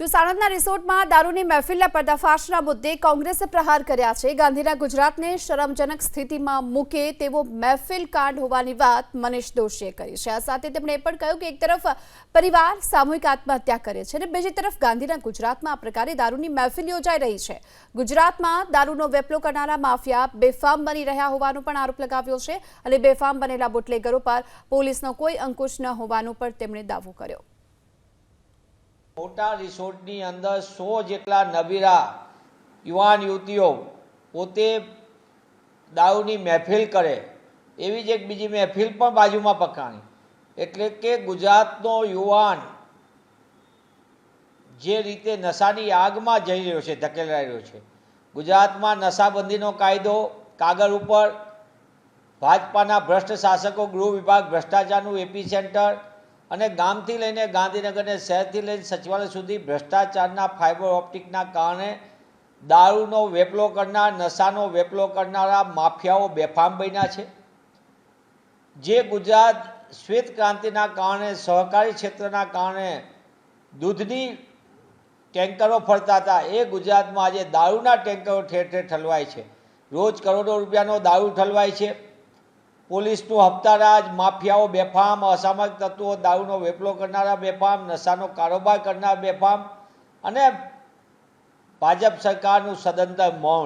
તો સાણંદના રિસોર્ટમાં દારૂની મહેફિલના પર્દાફાશના મુદ્દે કોંગ્રેસે પ્રહાર કર્યા છે. ગાંધીના ગુજરાતને શરમજનક સ્થિતિમાં મૂકે તેવો મહેફિલ કાંડ હોવાની વાત મનીષ દોશીએ કરી છે. આ સાથે તેમણે એ પણ કહ્યું કે એક તરફ પરિવાર સામૂહિક આત્મહત્યા કરે છે અને બીજી તરફ ગાંધીના ગુજરાતમાં આ પ્રકારે દારૂની મહેફિલ યોજાઈ રહી છે. ગુજરાતમાં દારૂનો વેપલો કરનારા માફિયા બેફામ બની રહ્યા હોવાનો પણ આરોપ લગાવ્યો છે અને બેફામ બનેલા બુટલેગરો પર પોલીસનો કોઈ અંકુશ ન હોવાનો પણ તેમણે દાવો કર્યો. મોટા રિસોર્ટની અંદર સો જેટલા નબીરા યુવાન યુવતીઓ પોતે દારૂની મહેફિલ કરે, એવી જ એક બીજી મહેફિલ પણ બાજુમાં પકાણી. એટલે કે ગુજરાતનો યુવાન જે રીતે નશાની આગમાં જઈ રહ્યો છે, ધકેલાઈ રહ્યો છે, ગુજરાતમાં નશાબંધીનો કાયદો, કાગળ ઉપર ભાજપાના ભ્રષ્ટ શાસકો, ગૃહ વિભાગ, ભ્રષ્ટાચારનું એપી સેન્ટર અને ગામથી લઈને ગાંધીનગરને શહેરથી લઈને સચિવાલય સુધી ભ્રષ્ટાચારના ફાઇબર ઓપ્ટિકના કારણે દારૂનો વેપલો કરનાર, નશાનો વેપલો કરનારા માફિયાઓ બેફામ બન્યા છે. જે ગુજરાત શ્વેત ક્રાંતિના કારણે, સહકારી ક્ષેત્રના કારણે દૂધની ટેન્કરો ફરતા હતા, એ ગુજરાતમાં આજે દારૂના ટેન્કરો ઠેર ઠેર ઠલવાય છે. રોજ કરોડો રૂપિયાનો દારૂ ઠલવાય છે. પોલીસનું હપ્તારાજ માફિયાઓ બેફામ, અસામાજિક તત્વો દારૂનો વેપલો કરનારા બેફામ, નશાનો કારોબાર કરનાર બેફામ અને ભાજપ સરકારનું સદંતર મૌન.